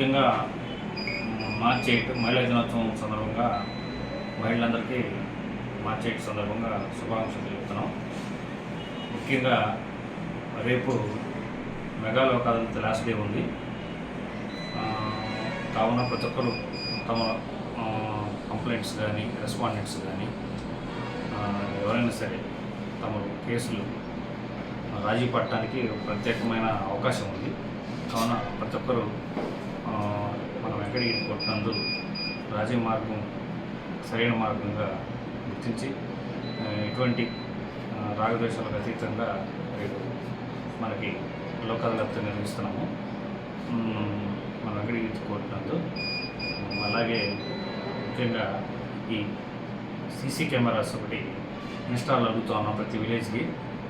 ముఖ్యంగా మార్చి ఎయిట్ మహిళా దినోత్సవం సందర్భంగా మహిళలందరికీ మార్చి ఎయిట్ సందర్భంగా శుభాకాంక్షలు తెలుపుతున్నాం. ముఖ్యంగా రేపు మెగా లోక్ లాస్ట్ డే ఉంది. కావున ప్రతి ఒక్కరు తమ కంప్లైంట్స్ కానీ రెస్పాండెంట్స్ కానీ ఎవరైనా సరే తమ కేసులు రాజీ పడటానికి ప్రత్యేకమైన అవకాశం ఉంది. కావున ప్రతి ఒక్కరు మన వెంకటగిరి కొట్టినందు రాజీ మార్గం సరైన మార్గంగా గుర్తించి ఎటువంటి రాగద్వేషాలకు అతీతంగా రేపు మనకి లోక్ అదాలత్ నిర్వహిస్తున్నాము మన వెంకటగిరి కొట్టినందు అలాగే ముఖ్యంగా ఈ సీసీ కెమెరాస్ ఒకటి ఇన్స్టాల్ అడుగుతూ ఉన్నాం ప్రతి విలేజ్కి.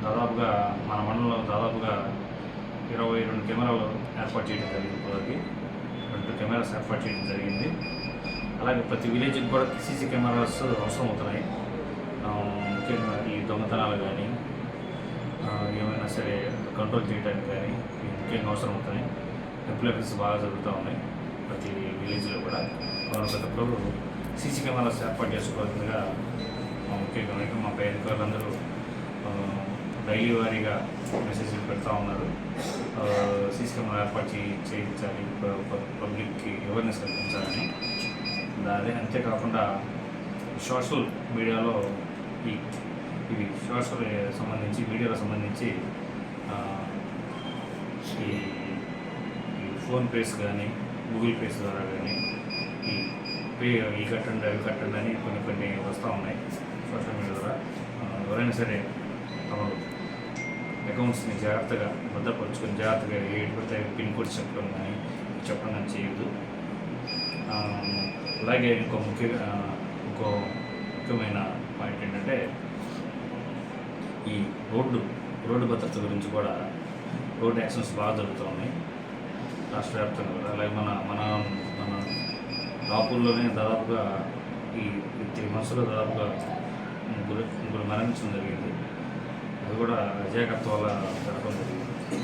దాదాపుగా మన మండలంలో దాదాపుగా ఇరవై రెండు కెమెరాలు ఏర్పాటు చేయడం జరిగింది రెండు కెమెరాస్ ఏర్పాటు చేయడం జరిగింది. అలాగే ప్రతి విలేజ్కి కూడా సీసీ కెమెరాస్ అవసరం అవుతున్నాయి. ముఖ్యంగా ఈ దొంగతనాలు కానీ ఏమైనా సరే కంట్రోల్ చేయడానికి కానీ ముఖ్యంగా అవసరం అవుతున్నాయి. ఎంప్లాయీస్ బాగా జరుగుతూ ఉన్నాయి ప్రతి విలేజ్లో కూడా. కావున ప్రతి ఒక్కరు సీసీ కెమెరాస్ ఏర్పాటు చేసుకోవాల్సిందిగా మా ముఖ్యంగా మా పై అధికారులందరూ డైలీ వారీగా మెసేజ్లు పెడతా ఉన్నారు. సీసీ కెమెరా ఏర్పాటు చేయించాలి. పబ్లిక్కి అవేర్నెస్ కల్పించాలని. అదే అంతేకాకుండా సోషల్ మీడియాలో ఈ ఇవి సోషల్ సంబంధించి మీడియాలో సంబంధించి ఈ ఫోన్ పేస్ కానీ గూగుల్ పేస్ ద్వారా కానీ ఈ పే ఈ కట్టండి అవి కట్టండి అని కొన్ని కొన్ని వస్తూ ఉన్నాయి. సోషల్ మీడియా ద్వారా. ఎవరైనా సరే అకౌంట్స్ని జాగ్రత్తగా భద్రపరుచుకొని జాగ్రత్తగా ఏడు పిన్ కోడ్ చెప్పడం కానీ చెప్పడం కానీ చేయొద్దు. అలాగే ఇంకో ముఖ్య ఇంకో ముఖ్యమైన పాయింట్ ఏంటంటే ఈ రోడ్డు రోడ్డు భద్రత గురించి కూడా రోడ్ యాక్సిడెంట్స్ బాగా జరుగుతున్నాయి రాష్ట్ర వ్యాప్తంగా కూడా. అలాగే మన మన మన రాపూర్లోనే దాదాపుగా ఈ త్రీ మంత్స్లో దాదాపుగా ముగ్గురు ముగ్గురు మరణించడం జరిగింది. అది కూడా అజాగ్రత్త వల్ల జరగడం జరిగింది.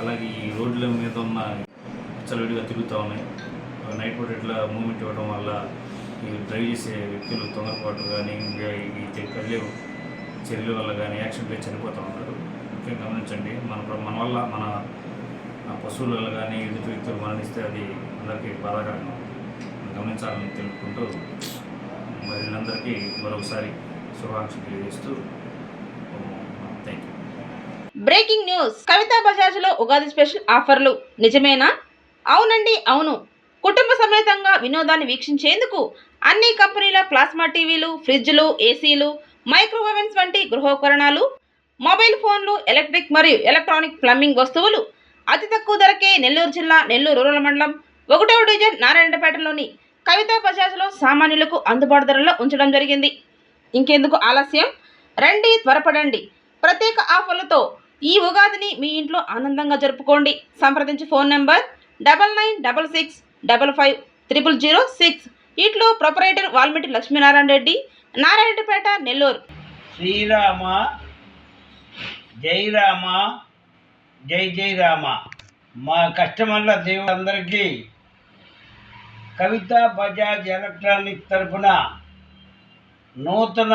అలాగే ఈ రోడ్ల మీద ఉన్న చలివిడిగా తిరుగుతూ ఉన్నాయి. నైట్ పూట ఇట్లా మూమెంట్ ఇవ్వడం వల్ల ఈ డ్రైవ్ చేసే వ్యక్తులు తొందరపాటు కానీ ఇంకా ఈ చర్యల వల్ల కానీ యాక్సిడెంట్ చనిపోతూ ఉన్నారు. ముఖ్యంగా గమనించండి మన మన వల్ల మన పశువుల వల్ల కానీ ఎదుటి వ్యక్తులు మరణిస్తే అది అందరికీ బాధాకరంగా గమనించాలని తెలుపుకుంటూ మరి మరొకసారి శుభాకాంక్షలు తెలియజేస్తూ బ్రేకింగ్ న్యూస్. కవితా బజాజ్లో ఉగాది స్పెషల్ ఆఫర్లు. నిజమేనా? అవునండి అవును. కుటుంబ సమేతంగా వినోదాన్ని వీక్షించేందుకు అన్ని కంపెనీల ప్లాస్మా టీవీలు ఫ్రిడ్జ్లు ఏసీలు మైక్రోవేవెన్స్ వంటి గృహోపకరణాలు మొబైల్ ఫోన్లు ఎలక్ట్రిక్ మరియు ఎలక్ట్రానిక్ ప్లంబింగ్ వస్తువులు అతి తక్కువ ధరకే నెల్లూరు జిల్లా నెల్లూరు రూరల్ మండలం ఒకటవ డివిజన్ నారాయణపేటలోని కవితా బజాజ్లో సామాన్యులకు అందుబాటు ధరలో ఉంచడం జరిగింది. ఇంకెందుకు ఆలస్యం? రండి త్వరపడండి. ప్రత్యేక ఆఫర్లతో ఈ ఉగాదిని మీ ఇంట్లో ఆనందంగా జరుపుకోండి. సంప్రదించి phone number double nine double six double five triple zero six. ఇట్లో ప్రొపరేటర్ వాల్మిటి లక్ష్మీనారాయణ రెడ్డి నారాయణపేట నెల్లూరు. శ్రీరామ జై రామ జై జై రామ మా కస్టమర్ల దేవులందరికీ కవిత బజాజ్ ఎలక్ట్రానిక్ తరపున నూతన